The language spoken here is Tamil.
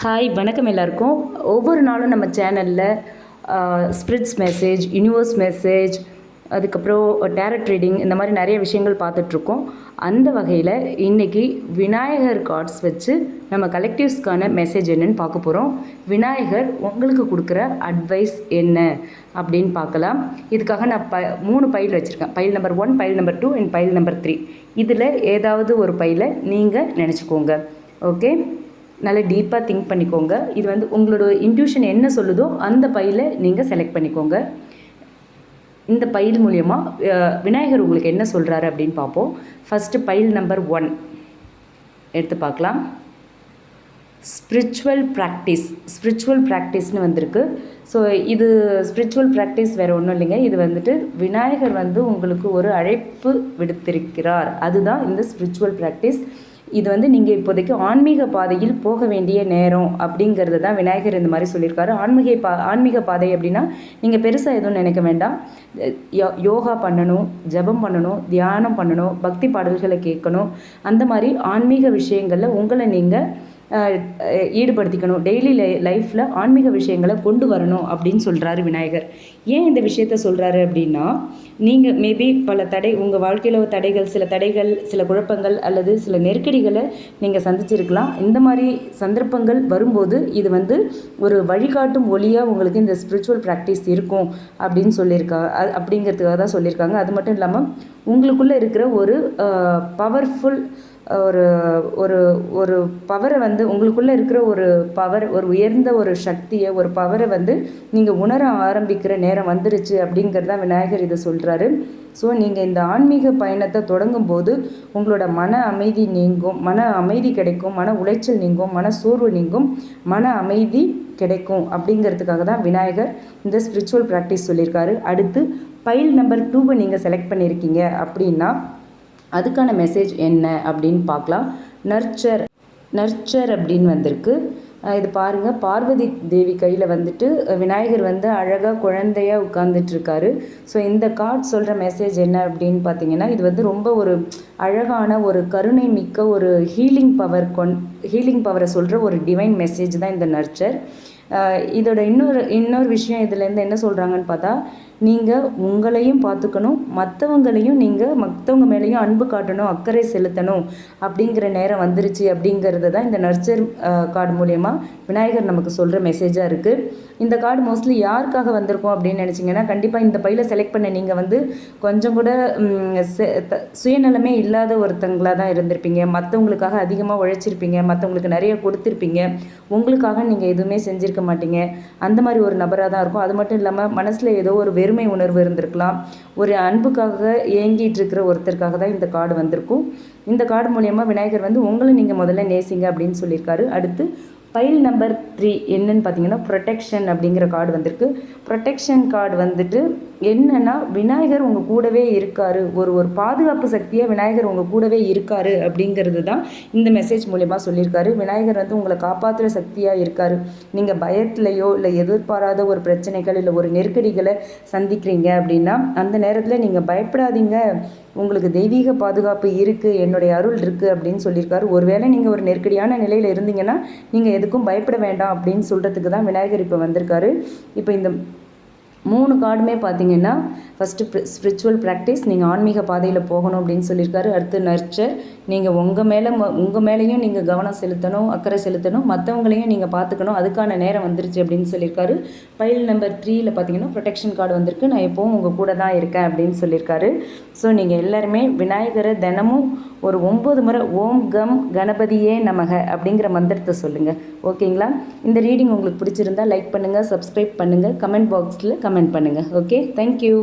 ஹாய் வணக்கம் எல்லாருக்கும். ஒவ்வொரு நாளும் நம்ம சேனலில் ஸ்பிரிட்ஸ் மெசேஜ் யூனிவர்ஸ் மெசேஜ் அதுக்கப்புறம் டேரட் ரீடிங் இந்த மாதிரி நிறைய விஷயங்கள் பார்த்துட்ருக்கோம். அந்த வகையில் இன்றைக்கி விநாயகர் கார்ட்ஸ் வச்சு நம்ம கலெக்டிவ்ஸ்க்கான மெசேஜ் என்னன்னு பார்க்க போகிறோம் விநாயகர் உங்களுக்கு கொடுக்குற அட்வைஸ் என்ன அப்படின்னு பார்க்கலாம். இதுக்காக நான் ப மூணு பைல் வச்சுருக்கேன். File number one file number two and file number three இதில் ஏதாவது ஒரு பையில் நீங்கள் நினச்சிக்கோங்க. ஓகே நல்லா டீப்பாக திங்க் பண்ணிக்கோங்க. இது வந்து உங்களோட இன்ட்யூஷன் என்ன சொல்லுதோ அந்த பையில் நீங்கள் செலக்ட் பண்ணிக்கோங்க. இந்த பைல் மூலியமாக விநாயகர் உங்களுக்கு என்ன சொல்கிறாரு அப்படின்னு பார்ப்போம். ஃபஸ்ட்டு பைல் நம்பர் ஒன் எடுத்து பார்க்கலாம். ஸ்பிரிச்சுவல் ப்ராக்டிஸ் ஸ்பிரிச்சுவல் ப்ராக்டிஸ்னு வந்திருக்கு. ஸோ இது ஸ்பிரிச்சுவல் ப்ராக்டிஸ் வேறு ஒன்றும் இல்லைங்க. இது வந்துட்டு விநாயகர் வந்து உங்களுக்கு ஒரு அழைப்பு விடுத்திருக்கிறார். அதுதான் இந்த ஸ்பிரிச்சுவல் ப்ராக்டிஸ் இது வந்து நீங்கள் இப்போதைக்கு ஆன்மீக பாதையில் போக வேண்டிய நேரம் அப்படிங்கிறது தான் விநாயகர் இந்த மாதிரி சொல்லியிருக்காரு. ஆன்மீக பா ஆன்மீக பாதை அப்படின்னா நீங்கள் பெருசாக எதுவும் நினைக்க வேண்டாம். யோ யோகா பண்ணணும் ஜபம் பண்ணணும் தியானம் பண்ணணும் பக்தி பாடல்களை கேட்கணும். அந்த மாதிரி ஆன்மீக விஷயங்களில் உங்களை நீங்கள் ஈடுபடுத்திக்கணும். டெய்லி லை லைஃப்பில் ஆன்மீக விஷயங்களை கொண்டு வரணும் அப்படின்னு சொல்கிறாரு விநாயகர். ஏன் இந்த விஷயத்த சொல்கிறாரு அப்படின்னா நீங்கள் மேபி பல தடை உங்கள் வாழ்க்கையில் தடைகள் சில தடைகள் சில குழப்பங்கள் அல்லது சில நெருக்கடிகளை நீங்கள் சந்திச்சிருக்கலாம். இந்த மாதிரி சந்தர்ப்பங்கள் வரும்போது இது வந்து ஒரு வழிகாட்டும் ஒளியாக உங்களுக்கு இந்த ஸ்பிரிச்சுவல் ப்ராக்டிஸ் இருக்கும் அப்படின்னு சொல்லியிருக்கா அப்படிங்கிறதுக்காக தான் சொல்லியிருக்காங்க. அது மட்டும் இல்லாமல் உங்களுக்குள்ளே இருக்கிற ஒரு பவர்ஃபுல் ஒரு ஒரு ஒரு பவரை வந்து உங்களுக்குள்ளே இருக்கிற ஒரு பவர் ஒரு உயர்ந்த ஒரு சக்தியை ஒரு பவரை வந்து நீங்கள் உணர ஆரம்பிக்கிற நேரம் வந்துருச்சு அப்படிங்கிறது தான் விநாயகர் இதை சொல்கிறாரு ஸோ நீங்கள் இந்த ஆன்மீக பயணத்தை தொடங்கும் போது உங்களோட மன அமைதி நீங்கும் மன அமைதி கிடைக்கும் மன உளைச்சல் நீங்கும் மன சோர்வு நீங்கும் மன அமைதி கிடைக்கும் அப்படிங்கிறதுக்காக தான் விநாயகர் இந்த ஸ்பிரிச்சுவல் ப்ராக்டிஸ் சொல்லியிருக்காரு. அடுத்து பைல் நம்பர் டூவை நீங்கள் செலக்ட் பண்ணியிருக்கீங்க அப்படின்னா அதுக்கான மெசேஜ் என்ன அப்படின்னு பார்க்கலாம். நர்ச்சர் நர்ச்சர் அப்படின்னு வந்திருக்கு. இது பாருங்கள் பார்வதி தேவி கையில் வந்துட்டு விநாயகர் வந்து அழகாக குழந்தையாக உட்காந்துட்ருக்காரு ஸோ இந்த கார்ட் சொல்கிற மெசேஜ் என்ன அப்படின்னு பார்த்தீங்கன்னா இது வந்து ரொம்ப ஒரு அழகான ஒரு கருணை மிக்க ஒரு ஹீலிங் பவர் கொன் ஹீலிங் பவரை சொல்கிற ஒரு டிவைன் மெசேஜ் தான் இந்த நர்ச்சர் இதோட இன்னொரு இன்னொரு விஷயம் இதுலேருந்து என்ன சொல்கிறாங்கன்னு பார்த்தா நீங்கள் உங்களையும் பார்த்துக்கணும் மற்றவங்களையும் நீங்கள் மற்றவங்க மேலேயும் அன்பு காட்டணும் அக்கறை செலுத்தணும் அப்படிங்கிற நேரம் வந்துருச்சு அப்படிங்கிறது தான் இந்த நர்ச்சர் கார்டு மூலயமா விநாயகர் நமக்கு சொல்கிற மெசேஜாக இருக்குது இந்த கார்டு மோஸ்ட்லி யாருக்காக வந்திருக்கோம் அப்படின்னு நினச்சிங்கன்னா கண்டிப்பாக இந்த பையில் செலக்ட் பண்ண நீங்கள் வந்து கொஞ்சம் கூட சுயநலமே இல்லாத ஒருத்தங்களாக தான் இருந்திருப்பீங்க. மற்றவங்களுக்காக அதிகமாக உழைச்சிருப்பீங்க மற்றவங்களுக்கு நிறைய கொடுத்துருப்பீங்க. உங்களுக்காக நீங்கள் எதுவுமே செஞ்சுருக்க மாட்டீங்க. அந்த மாதிரி ஒரு நபராக தான் இருக்கும். அது மட்டும் இல்லாமல் மனசில் ஏதோ ஒரு வெறும் உணர்வு இருந்திருக்கலாம். ஒரு அன்புக்காக ஏங்கிட்டு இருக்கிற ஒருத்தருக்காக தான் இந்த கார்டு வந்திருக்கும். இந்த கார்டு மூலயமா விநாயகர் வந்து உங்களை நீங்கள் முதல்ல நேசிங்க அப்படின்னு சொல்லியிருக்காரு. அடுத்து ஃபைல் நம்பர் த்ரீ என்னன்னு பார்த்தீங்கன்னா ப்ரொடெக்ஷன் அப்படிங்கிற கார்டு வந்திருக்கு. ப்ரொடெக்ஷன் கார்டு வந்துட்டு என்னென்னா விநாயகர் உங்கள் கூடவே இருக்கார். ஒரு ஒரு பாதுகாப்பு சக்தியாக விநாயகர் உங்கள் கூடவே இருக்கார் அப்படிங்கிறது தான் இந்த மெசேஜ் மூலயமா சொல்லியிருக்காரு. விநாயகர் வந்து உங்களை காப்பாற்றுற சக்தியாக இருக்கார். நீங்கள் பயத்துலையோ இல்லை எதிர்பாராத ஒரு பிரச்சனைகள் இல்லை ஒரு நெருக்கடிகளை சந்திக்கிறீங்க அப்படின்னா அந்த நேரத்தில் நீங்கள் பயப்படாதீங்க. உங்களுக்கு தெய்வீக பாதுகாப்பு இருக்குது என்னுடைய அருள் இருக்குது அப்படின்னு சொல்லியிருக்காரு. ஒருவேளை நீங்கள் ஒரு நெருக்கடியான நிலையில் இருந்தீங்கன்னா நீங்கள் எதுக்கும் பயப்பட வேண்டாம் அப்படின்னு சொல்கிறதுக்கு தான் விநாயகர் இப்போ வந்திருக்காரு. இப்போ இந்த மூணு கார்டுமே பார்த்தீங்கன்னா ஃபஸ்ட்டு ஸ்பிரிச்சுவல் ப்ராக்டிஸ் நீங்கள் ஆன்மீக பாதையில் போகணும் அப்படின்னு சொல்லியிருக்காரு. அடுத்து நர்ச்சர் நீங்கள் உங்கள் மேலே உங்கள் மேலேயும் நீங்கள் கவனம் செலுத்தணும் அக்கறை செலுத்தணும். மற்றவங்களையும் நீங்கள் பார்த்துக்கணும். அதுக்கான நேரம் வந்துருச்சு அப்படின்னு சொல்லியிருக்காரு. ஃபைல் நம்பர் த்ரீயில் பார்த்தீங்கன்னா ப்ரொடெக்ஷன் கார்டு வந்திருக்கு. நான் எப்போவும் உங்கள் கூட தான் இருக்கேன் அப்படின்னு சொல்லியிருக்காரு. ஸோ நீங்கள் எல்லாருமே விநாயகரை தினமும் ஒரு ஒம்பது முறை ஓம் கம் கணபதியே நமக அப்படிங்கிற மந்திரத்தை சொல்லுங்கள் ஓகேங்களா? இந்த ரீடிங் உங்களுக்கு பிடிச்சிருந்தா லைக் பண்ணுங்கள் சப்ஸ்கிரைப் பண்ணுங்கள் கமெண்ட் பாக்ஸில் கமெண்ட் பண்ணுங்கள் ஓகே தேங்க்யூ